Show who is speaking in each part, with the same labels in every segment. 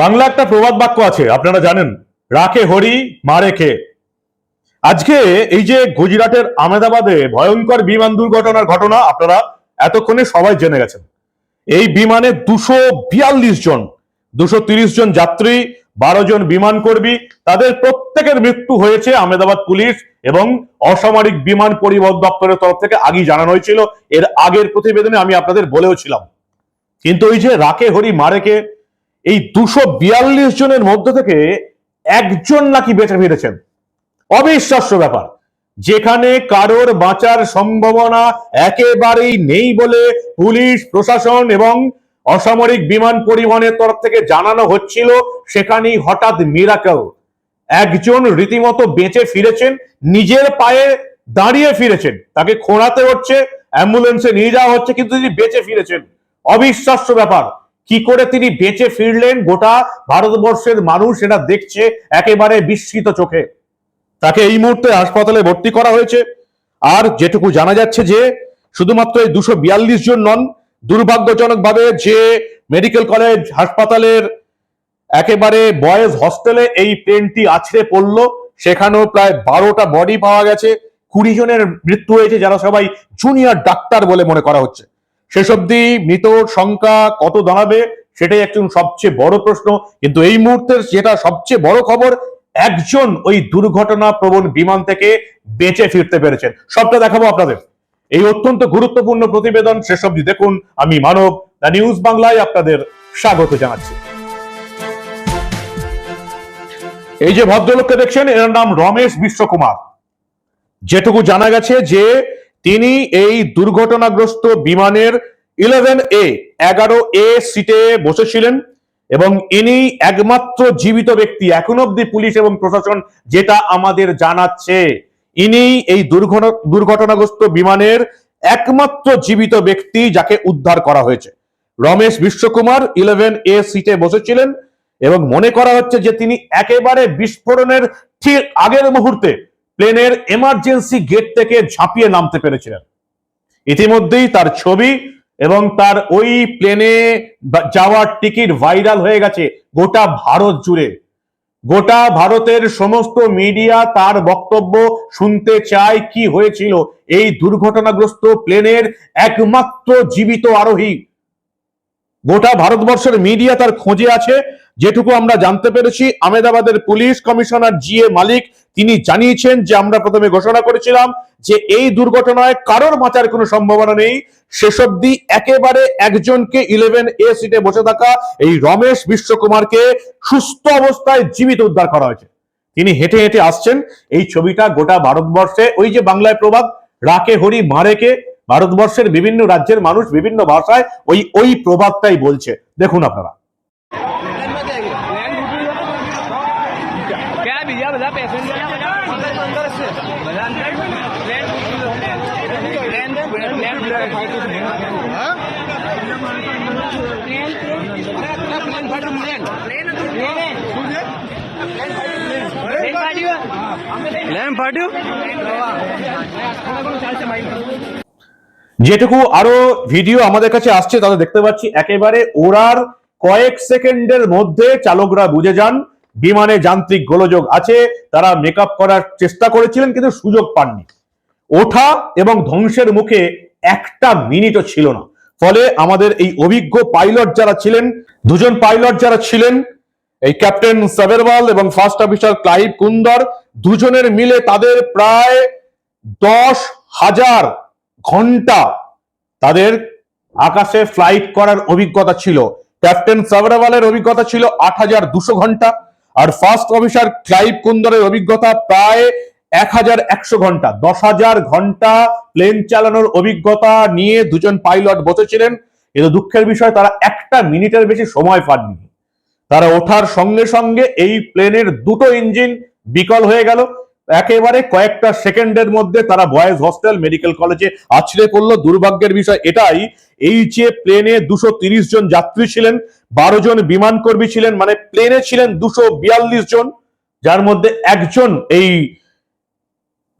Speaker 1: বাংলা একটা প্রবাদ বাক্য আছে, আপনারা জানেন, রাখে হরি, মারে খে। আজকে এই যে গুজরাটের আহমেদাবাদে ভয়ঙ্কর বিমান দুর্ঘটনার ঘটনা, আপনারা এতক্ষণে সবাই জেনে গেছেন। এই বিমানে দুশো বিয়াল্লিশ জন, দুশো তিরিশ জন যাত্রী, বারো জন বিমান কর্মী, তাদের প্রত্যেকের মৃত্যু হয়েছে আহমেদাবাদ পুলিশ এবং অসামরিক বিমান পরিবহন দপ্তরের তরফ থেকে আগেই জানানো হয়েছিল। এর আগের প্রতিবেদনে আমি আপনাদের বলেও ছিলাম। কিন্তু ওই যে রাকে হরি মারেকে, এই দুশো বিয়াল্লিশ জনের মধ্যে থেকে একজন নাকি বেঁচে ফিরেছেন। অবিশ্বাস্য ব্যাপার। যেখানে কারোর বাঁচার সম্ভাবনা একেবারেই নেই বলে পুলিশ, প্রশাসন এবং অসামরিক বিমান পরিবহনের তরফ থেকে জানানো হচ্ছিল সেখানেই হঠাৎ মিরাকেল একজন রীতিমতো বেঁচে ফিরেছেন, নিজের পায়ে দাঁড়িয়ে ফিরেছেন। তাকে খোঁড়াতে হচ্ছে, অ্যাম্বুলেন্সে নিয়ে যাওয়া হচ্ছে, কিন্তু তিনি বেঁচে ফিরেছেন। অবিশ্বাস্য ব্যাপার। কি করে তিনি বেঁচে ফিরলেন? গোটা ভারতবর্ষের মানুষ এটা দেখছে, একেবারে বিস্মিত চোখে। তাকে এই মুহূর্তে হাসপাতালে ভর্তি করা হয়েছে। আর যেটুকু জানা যাচ্ছে যে, শুধুমাত্র এই দুশো বিয়াল্লিশ জন নন দুর্ভাগ্যজনক ভাবে যে মেডিকেল কলেজ হাসপাতালের একেবারে বয়েজ হস্টেলে এই প্লেনটি আছড়ে পড়ল, সেখানেও প্রায় বারোটা বডি পাওয়া গেছে। কুড়ি জনের মৃত্যু হয়েছে, যারা সবাই জুনিয়র ডাক্তার বলে মনে করা হচ্ছে। শেষ অব্দি মৃতর সংখ্যা কত দাঁড়াবে, সেটাই একজন সবচেয়ে বড় প্রশ্ন। কিন্তু এই মুহূর্তের যেটা সবচেয়ে বড় খবর একজন ওই দুর্ঘটনা প্রবণ বিমান থেকে বেঁচে ফিরতে পেরেছেন। সবটা দেখাবো আপনাদের। এই অত্যন্ত গুরুত্বপূর্ণ প্রতিবেদন অব্দি দেখুন। আমি মানব, দ্য নিউজ বাংলায় আপনাদের স্বাগত জানাচ্ছি। এই যে ভদ্রলোককে দেখছেন এর নাম রমেশ বিশ্বকুমার। যেটুকু জানা গেছে যে, তিনি এই দুর্ঘটনাগ্রস্ত বিমানের ইলেভেন এ এগারো এ সিটে বসেছিলেন। এবং ইনি একমাত্র জীবিত ব্যক্তি। এখন অব্দি পুলিশ এবং প্রশাসন যেটা আমাদের জানাচ্ছে, ইনি এই দুর্ঘটনা দুর্ঘটনাগ্রস্ত বিমানের একমাত্র জীবিত ব্যক্তি যাকে উদ্ধার করা হয়েছে। রমেশ বিশ্বকুমার ইলেভেন এ সিটে বসেছিলেন এবং মনে করা হচ্ছে যে তিনি একেবারে বিস্ফোরণের ঠিক আগের মুহূর্তে প্লেনের এমার্জেন্সি গেট থেকে ঝাঁপিয়ে নামতে পেরেছিলেন। ইতিমধ্যেই তার ছবি এবং তার ওই প্লেনে যাওয়ার টিকিট ভাইরাল হয়ে গেছে গোটা ভারত জুড়ে। গোটা ভারতের সমস্ত মিডিয়া তার বক্তব্য শুনতে চায় কি হয়েছিল। এই দুর্ঘটনাগ্রস্ত প্লেনের একমাত্র জীবিত আরোহী গোটা ভারতবর্ষের মিডিয়া তার খোঁজে আছে। যেটুকু আমরা জানতে পেরেছি, আমেদাবাদের পুলিশ কমিশনার জি এ মালিক তিনি জানিয়েছেন যে আমরা প্রথমে ঘোষণা করেছিলাম যে এই দুর্ঘটনায় কারোর বাঁচার কোনো সম্ভাবনা নেই। শেষ অব্দি একেবারে একজনকে ইলেভেন এ সিটে বসে থাকা এই রমেশ বিশ্বকুমারকে সুস্থ অবস্থায় জীবিত উদ্ধার করা হয়েছে। তিনি হেঁটে হেঁটে আসছেন। এই ছবিটা গোটা ভারতবর্ষে, ওই যে বাংলায় প্রবাদ, রাকে হরি মারেকে ভারতবর্ষের বিভিন্ন রাজ্যের মানুষ বিভিন্ন ভাষায় ওই ওই প্রভাবটাই বলছে। দেখুন আপনারা।
Speaker 2: ল্যাম্প ಪಾಟು
Speaker 1: যেটুকু আরও ভিডিও আমাদের কাছে আসছে তাতে দেখতে পাচ্ছি, একেবারে ওরার কয়েক সেকেন্ডের মধ্যে চালকরা বুঝে যান, বিমানে যান্ত্রিক গোলযোগ আছে, তারা মেকআপ করার চেষ্টা করেছিলেন, কিন্তু সুযোগ পাননি। ওঠা এবং ধ্বংসের মুখে একটা মিনিটও ছিল না। ফলে আমাদের এই অভিজ্ঞ পাইলট যারা ছিলেন, দুজন পাইলট যারা ছিলেন, এই ক্যাপ্টেন সাবেরওয়াল এবং ফার্স্ট অফিসার ক্লাইভ কুন্দর, দুজনের মিলে তাদের প্রায় দশ হাজার ঘণ্টা তাদের আকাশে ফ্লাইট করার অভিজ্ঞতা ছিল। ক্যাপ্টেন সাবরাওয়ালের অভিজ্ঞতা ছিল আট হাজার দুশো ঘণ্টা আর ফার্স্ট অফিসার ক্লাইভ কুন্দরের অভিজ্ঞতা প্রায় এক হাজার একশো ঘণ্টা। দশ হাজার ঘণ্টা প্লেন চালানোর অভিজ্ঞতা নিয়ে দুজন পাইলট বসেছিলেন। কিন্তু দুঃখের বিষয়, তারা একটা মিনিটের বেশি সময় পাননি। তারা ওঠার সঙ্গে সঙ্গে এই প্লেনের দুটো ইঞ্জিন বিকল হয়ে গেল। একেবারে কয়েকটা সেকেন্ডের মধ্যে তারা বয়েজ হস্টেল মেডিকেল কলেজে আছড়ে পড়ল। দুর্ভাগ্যের বিষয় এটাই এই যে প্লেনে দুশো জন যাত্রী ছিলেন, বারো জন বিমান কর্মী ছিলেন মানে প্লেনে ছিলেন দুশো জন, যার মধ্যে একজন এই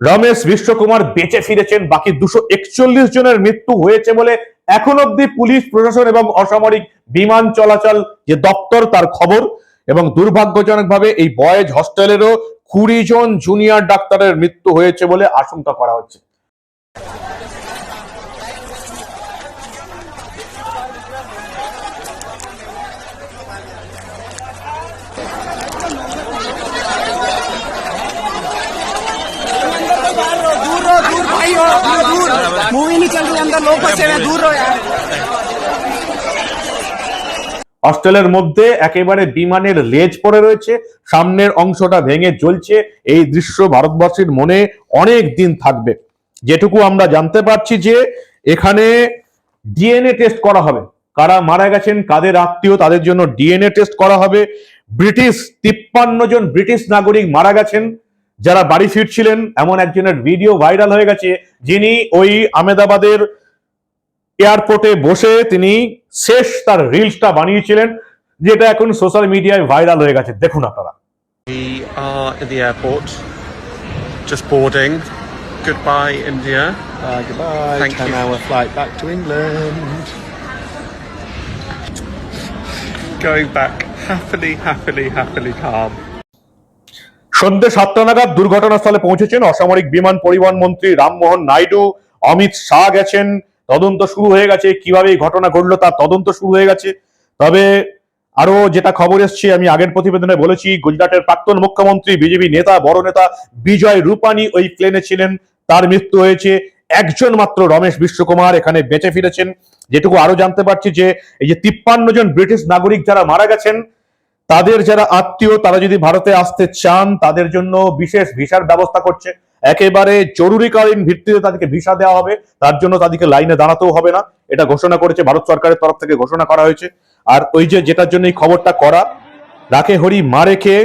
Speaker 1: রমেশ বিশ্বকুমার বেঁচে ফিরেছেন, বাকি দুশো একচল্লিশ জনের মৃত্যু হয়েছে বলে এখন অব্দি পুলিশ, প্রশাসন এবং অসামরিক বিমান চলাচল যে দপ্তর, তার খবর। এবং দুর্ভাগ্যজনকভাবে এই বয়েজ হস্টেলেরও কুড়ি জন জুনিয়র ডাক্তারের মৃত্যু হয়েছে বলে আশঙ্কা করা হচ্ছে
Speaker 3: दूर रहो दूर भाई हो दूर दूर मूवी नहीं चल रही अंदर लोग फंसे हुए हैं दूर रहो यार
Speaker 1: হস্টেলের মধ্যে একেবারে বিমানের লেজ পড়ে রয়েছে, সামনের অংশটা ভেঙে জ্বলছে, এই দৃশ্য ভারতবর্ষের মনে অনেক দিন থাকবে। যেটুকু আমরা জানতে পারছি যে এখানে ডিএনএ টেস্ট করা হবে। কারা মারা গেছেন, কাদের আত্মীয়, তাদের জন্য ডিএনএ টেস্ট করা হবে। ব্রিটিশ তিপ্পান্ন জন ব্রিটিশ নাগরিক মারা গেছেন। যারা বাড়ি ফিরছিলেন, এমন একজনের ভিডিও ভাইরাল হয়ে গেছে, যিনি ওই আমেদাবাদের এয়ারপোর্টে বসে তিনি শেষ তার রিলসটা বানিয়েছিলেন যেটা এখন সোশ্যাল মিডিয়ায় ভাইরাল হয়ে গেছে। দেখুন আপনারা। সন্ধ্যে সাতটা নাগাদ দুর্ঘটনাস্থলে পৌঁছেছেন অসামরিক বিমান পরিবহন মন্ত্রী রামমোহন নাইডু। অমিত শাহ গেছেন তদন্ত শুরু হয়ে গেছে, কীভাবে এই ঘটনা ঘটলো তার তদন্ত শুরু হয়ে গেছে। তবে আরও যেটা খবর এসছে, আমি আগের প্রতিবেদনে বলেছি, গুজরাটের প্রাক্তন মুখ্যমন্ত্রী, বিজেপি নেতা, বড় নেতা বিজয় রূপানি ওই প্লেনে ছিলেন। তার মৃত্যু হয়েছে একজন মাত্র রমেশ বিশ্বকুমার, এখানে বেঁচে ফিরেছেন। যেটুকু আরও জানতে পারছি যে, এই যে তিপ্পান্ন জন ব্রিটিশ নাগরিক যারা মারা গেছেন, তাদের যারা আত্মীয়, তারা যদি ভারতে আসতে চান, তাদের জন্য বিশেষ ভিসার ব্যবস্থা করছে। একেবারে জরুরিকালীন ভিত্তিতে তাদেরকে ভিসা দেওয়া হবে। তার জন্য তাদেরকে লাইনে দাঁড়াতেও হবে না। এটা ঘোষণা করেছে ভারত সরকারের তরফ থেকে ঘোষণা করা হয়েছে। আর ওই যে যেটার জন্য এই খবরটা করা রাখে হরি মা রেখে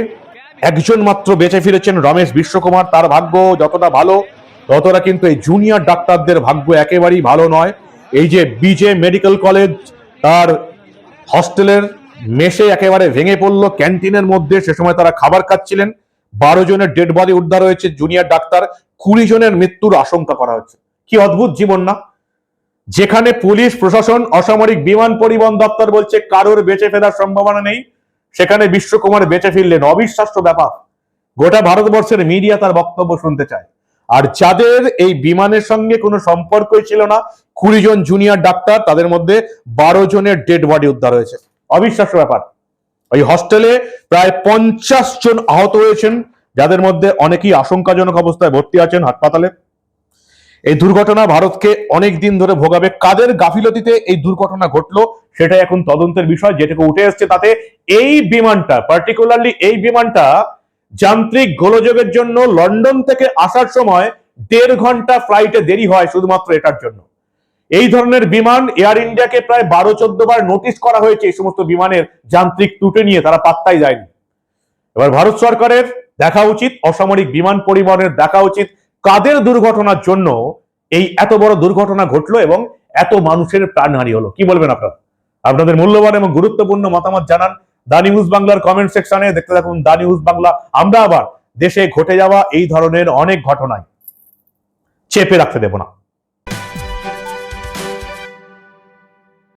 Speaker 1: একজন মাত্র বেঁচে ফিরেছেন রমেশ বিশ্বকুমার। তার ভাগ্য যতটা ভালো, ততটা কিন্তু এই জুনিয়র ডাক্তারদের ভাগ্য একেবারেই ভালো নয়। এই যে বিজে মেডিকেল কলেজ তার হস্টেলের মেশে একেবারে ভেঙে পড়ল। ক্যান্টিনের মধ্যে সে সময় তারা খাবার খাচ্ছিলেন। বারো জনের ডেড বডি উদ্ধার হয়েছে জুনিয়র ডাক্তার, কুড়ি জনের মৃত্যুর আশঙ্কা করা হচ্ছে। কি অদ্ভুত জীবন না? যেখানে পুলিশ, প্রশাসন, অসামরিক, বিমান পরিবহন দপ্তর বলছে কারোর বেঁচে ফেরার সম্ভাবনা নেই, সেখানে বিশ্বকুমার বেঁচে ফিরলেন। অবিশ্বাস্য ব্যাপার। গোটা ভারতবর্ষের মিডিয়া তার বক্তব্য শুনতে চায়। আর যাদের এই বিমানের সঙ্গে কোনো সম্পর্কই ছিল না, কুড়ি জন জুনিয়র ডাক্তার, তাদের মধ্যে বারো জনের ডেড বডি উদ্ধার হয়েছে। অবিশ্বাস্য ব্যাপার। ওই হস্টেলে প্রায় পঞ্চাশ জন আহত হয়েছেন, যাদের মধ্যে অনেকেই আশঙ্কাজনক অবস্থায় ভর্তি আছেন হাসপাতালে। এই দুর্ঘটনা ভারতকে অনেক দিন ধরে ভোগাবে। কাদের গাফিলতিতে এই দুর্ঘটনা ঘটলো, সেটাই এখন তদন্তের বিষয়, যেটুকু উঠে এসছে তাতে এই বিমানটা পার্টিকুলারলি এই বিমানটা যান্ত্রিক গোলযোগের জন্য লন্ডন থেকে আসার সময় দেড় ঘণ্টা ফ্লাইটে দেরি হয় শুধুমাত্র এটার জন্য। এই ধরনের বিমান এয়ার ইন্ডিয়াকে প্রায় বারো, চোদ্দ বার নোটিশ করা হয়েছে এই সমস্ত বিমানের যান্ত্রিক ত্রুটি নিয়ে, তারা পাত্তাই যায়নি এবার ভারত সরকারের দেখা উচিত, অসামরিক বিমান পরিবহনের দেখা উচিত, কাদের দুর্ঘটনার জন্য এই এত বড় দুর্ঘটনা ঘটলো এবং এত মানুষের প্রাণহানি হলো? কি বলবেন আপনারা? আপনাদের মূল্যবান এবং গুরুত্বপূর্ণ মতামত জানান দা নিউজ বাংলার কমেন্ট সেকশনে দেখতে থাকুন দা নিউজ বাংলা। আমরা আবার দেশে ঘটে যাওয়া এই ধরনের অনেক ঘটনায় চেপে রাখতে দেব না।